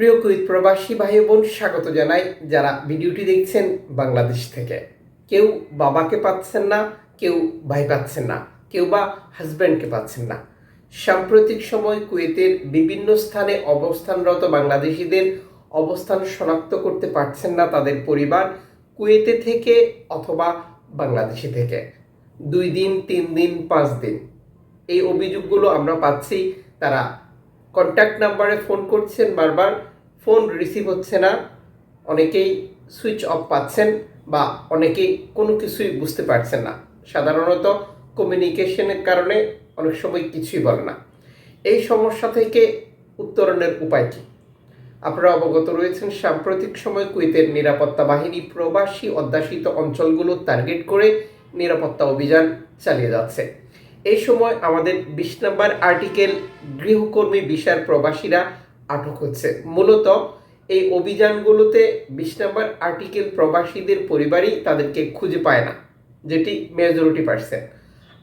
প্রিয় কুইত প্রবাসী ভাই বোন স্বাগত জানাই যারা ভিডিওটি দেখছেন বাংলাদেশ থেকে। কেউ বাবাকে পাচ্ছেন না, কেউ ভাই পাচ্ছেন না, কেউ বা হাজব্যান্ডকে পাচ্ছেন না। সাম্প্রতিক সময় কুয়েতের বিভিন্ন স্থানে অবস্থানরত বাংলাদেশিদের অবস্থান শনাক্ত করতে পারছেন না তাদের পরিবার, কুয়েতে থেকে অথবা বাংলাদেশি থেকে। দুই দিন, তিন দিন, পাঁচ দিন। এই অভিযোগগুলো আমরা পাচ্ছি। তারা কন্ট্যাক্ট নাম্বারে ফোন করছেন বারবার। ফোন রিসিভ হচ্ছে না, অনেকেই সুইচ অফ পাচ্ছেন বা অনেকেই কোনো কিছুই বুঝতে পারছেন না। সাধারণত কমিউনিকেশনের কারণে অনেক সময় কিছুই বলে না। এই সমস্যা থেকে উত্তরণের উপায় কী? আপনারা অবগত রয়েছেন, সাম্প্রতিক সময় কুয়েতের নিরাপত্তা বাহিনী প্রবাসী অধ্যাসিত অঞ্চলগুলো টার্গেট করে নিরাপত্তা অভিযান চালিয়ে যাচ্ছে। এই সময় আমাদের বিশ নম্বর আর্টিকেল, গৃহকর্মী বিশার প্রবাসীরা আটক হচ্ছে। মূলত এই অভিযানগুলোতে বিশ নম্বর আর্টিকেল প্রবাসীদের পরিবারই তাদেরকে খুঁজে পায় না, যেটি মেজরিটি পার্সেন্ট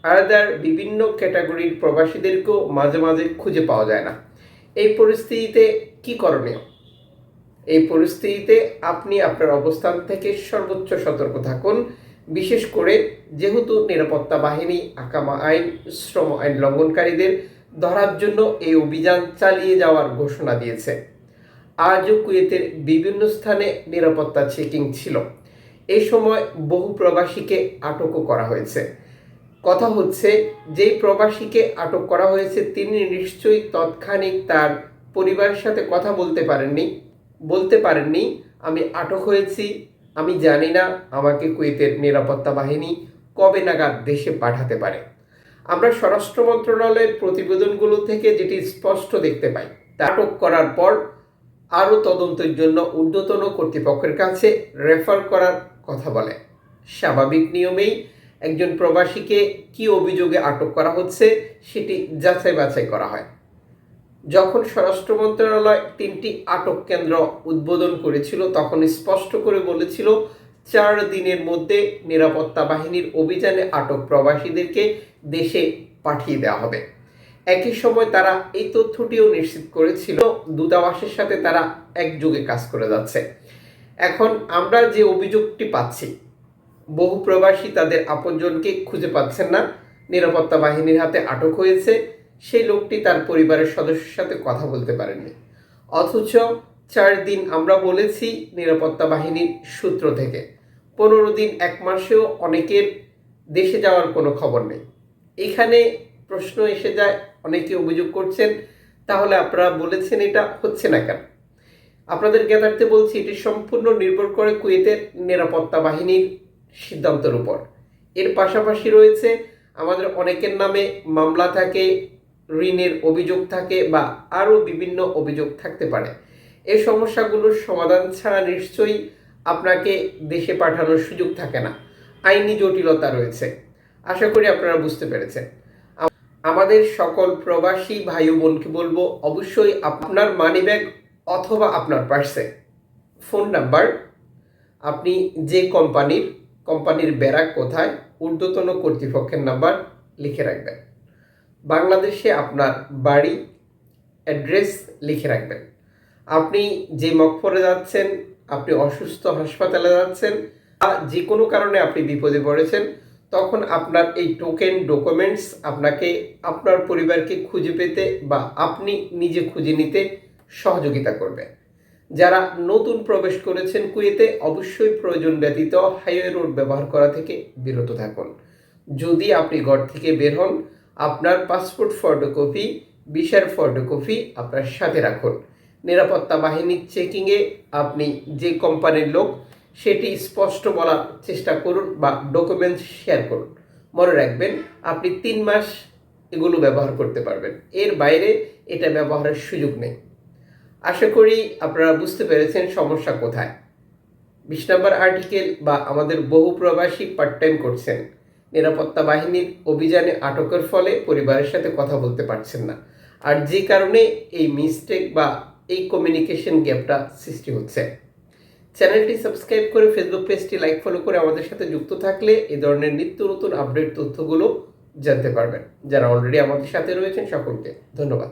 আলাদার বিভিন্ন ক্যাটাগরির প্রবাসীদেরকেও মাঝে মাঝে খুঁজে পাওয়া যায় না। এই পরিস্থিতিতে কি করণীয়? এই পরিস্থিতিতে আপনি আপনার অবস্থান থেকে সর্বোচ্চ সতর্ক থাকুন। বিশেষ করে যেহেতু নিরাপত্তা বাহিনী, আকামা আইন, শ্রম আইন লঙ্ঘনকারীদের ধরার জন্য এই অভিযান চালিয়ে যাওয়ার ঘোষণা দিয়েছে। আজও কুয়েতের বিভিন্ন স্থানে নিরাপত্তা চেকিং ছিল। এ সময় বহু প্রবাসীকে আটকও করা হয়েছে। কথা হচ্ছে, যেই প্রবাসীকে আটক করা হয়েছে, তিনি নিশ্চয়ই তৎক্ষণিক তার পরিবারের সাথে কথা বলতে পারেননি। বলতে পারেননি, আমি আটক হয়েছি, আমি জানি না আমাকে কুয়েতের নিরাপত্তা বাহিনী কবে নাগাদ দেশে পাঠাতে পারে। আমরা স্বরাষ্ট্র মন্ত্রণালয়ের প্রতিবেদনগুলো থেকে যেটি স্পষ্ট দেখতে পাই, তা আটক করার পর আরও তদন্তের জন্য ঊর্ধ্বতন কর্তৃপক্ষের কাছে রেফার করার কথা বলে। স্বাভাবিক নিয়মেই একজন প্রবাসীকে কি অভিযোগে আটক করা হচ্ছে সেটি যাচাই বাছাই করা হয়। যখন স্বরাষ্ট্র মন্ত্রণালয় তিনটি আটক কেন্দ্র উদ্বোধন করেছিল, তখন স্পষ্ট করে বলেছিল চার দিনের মধ্যে নিরাপত্তা বাহিনীর অভিযানে আটক প্রবাসীদেরকে দেশে পাঠিয়ে দেওয়া হবে। একই সময় তারা এই তথ্যটিও নিশ্চিত করেছিল, দূতাবাসের সাথে তারা একযোগে কাজ করে যাচ্ছে। এখন আমরা যে অভিযোগটি পাচ্ছি, বহু প্রবাসী তাদের আপনজনকে খুঁজে পাচ্ছেন না, নিরাপত্তা বাহিনীর হাতে আটক হয়েছে, সেই লোকটি তার পরিবারের সদস্যের সাথে কথা বলতে পারেননি। অথচ চার দিন আমরা বলেছি নিরাপত্তা বাহিনীর সূত্র থেকে। পনেরো দিন, এক মাসেও অনেকের দেশে যাওয়ার কোনো খবর নেই। এখানে প্রশ্ন এসে যায়, অনেকে অভিযোগ করছেন, তাহলে আপনারা বলেছেন এটা হচ্ছে না কেন? আপনাদের জ্ঞাতার্থে বলছি, এটি সম্পূর্ণ নির্ভর করে কুয়েতের নিরাপত্তা বাহিনীর সিদ্ধান্তের উপর। এর পাশাপাশি রয়েছে, আমাদের অনেকের নামে মামলা থাকে, ঋণের অভিযোগ থাকে বা আরও বিভিন্ন অভিযোগ থাকতে পারে। এই সমস্যাগুলোর সমাধান ছাড়া নিশ্চয়ই আপনাকে দেশে পাঠানোর সুযোগ থাকে না। আইনি জটিলতা রয়েছে। আশা করি আপনারা বুঝতে পেরেছেন। আমাদের সকল প্রবাসী ভাই বোনকে বলব, অবশ্যই আপনার মানিব্যাগ অথবা আপনার পার্সে ফোন নাম্বার আপনি যে কোম্পানির কোম্পানির ব্যারাক কোথায়, ঊর্ধ্বতন কর্তৃপক্ষের নাম্বার লিখে রাখবেন। বাংলাদেশে আপনার বাড়ি অ্যাড্রেস লিখে রাখবেন। আপনি যে মকফরে যাচ্ছেন আপনি অসুস্থ হাসপাতালে যাচ্ছেন বা যে কোনো কারণে আপনি বিপদে পড়েছেন, তখন আপনার এই টোকেন ডকুমেন্টস আপনাকে, আপনার পরিবারকে খুঁজে পেতে বা আপনি নিজে খুঁজে নিতে সহযোগিতা করবে। যারা নতুন প্রবেশ করেছেন কুয়েতে, অবশ্যই প্রয়োজন ব্যতীত হাইওয়ে রোড ব্যবহার করা থেকে বিরত থাকুন। যদি আপনি ঘর থেকে বের হন, আপনার পাসপোর্ট ফটোকপি বিশার ফটোকপি আপনার সাথে রাখুন। নিরাপত্তা বাহিনীর চেকিংয়ে আপনি যে কোম্পানির লোক, সেটি স্পষ্ট বলার চেষ্টা করুন বা ডকুমেন্টস শেয়ার করুন। মনে রাখবেন, আপনি তিন মাস এগুলো ব্যবহার করতে পারবেন। এর বাইরে এটা ব্যবহারের সুযোগ নেই। আশা করি আপনারা বুঝতে পেরেছেন সমস্যা কোথায়। বিশ নম্বর আর্টিকেল বা আমাদের বহু প্রবাসী পার্ট টাইম করছেন। নিরাপত্তা বাহিনীর অভিযানে আটকের ফলে পরিবারের সাথে কথা বলতে পারছেন না। আর যে কারণে এই মিস্টেক বা এই কমিউনিকেশন গ্যাপটা সৃষ্টি হচ্ছে। চ্যানেলটি সাবস্ক্রাইব করে ফেসবুক পেজটি লাইক ফলো করে আমাদের সাথে যুক্ত থাকলে এ ধরনের নিত্য নতুন আপডেট তথ্যগুলো জানতে পারবেন। যারা অলরেডি আমাদের সাথে রয়েছেন সকলকে ধন্যবাদ।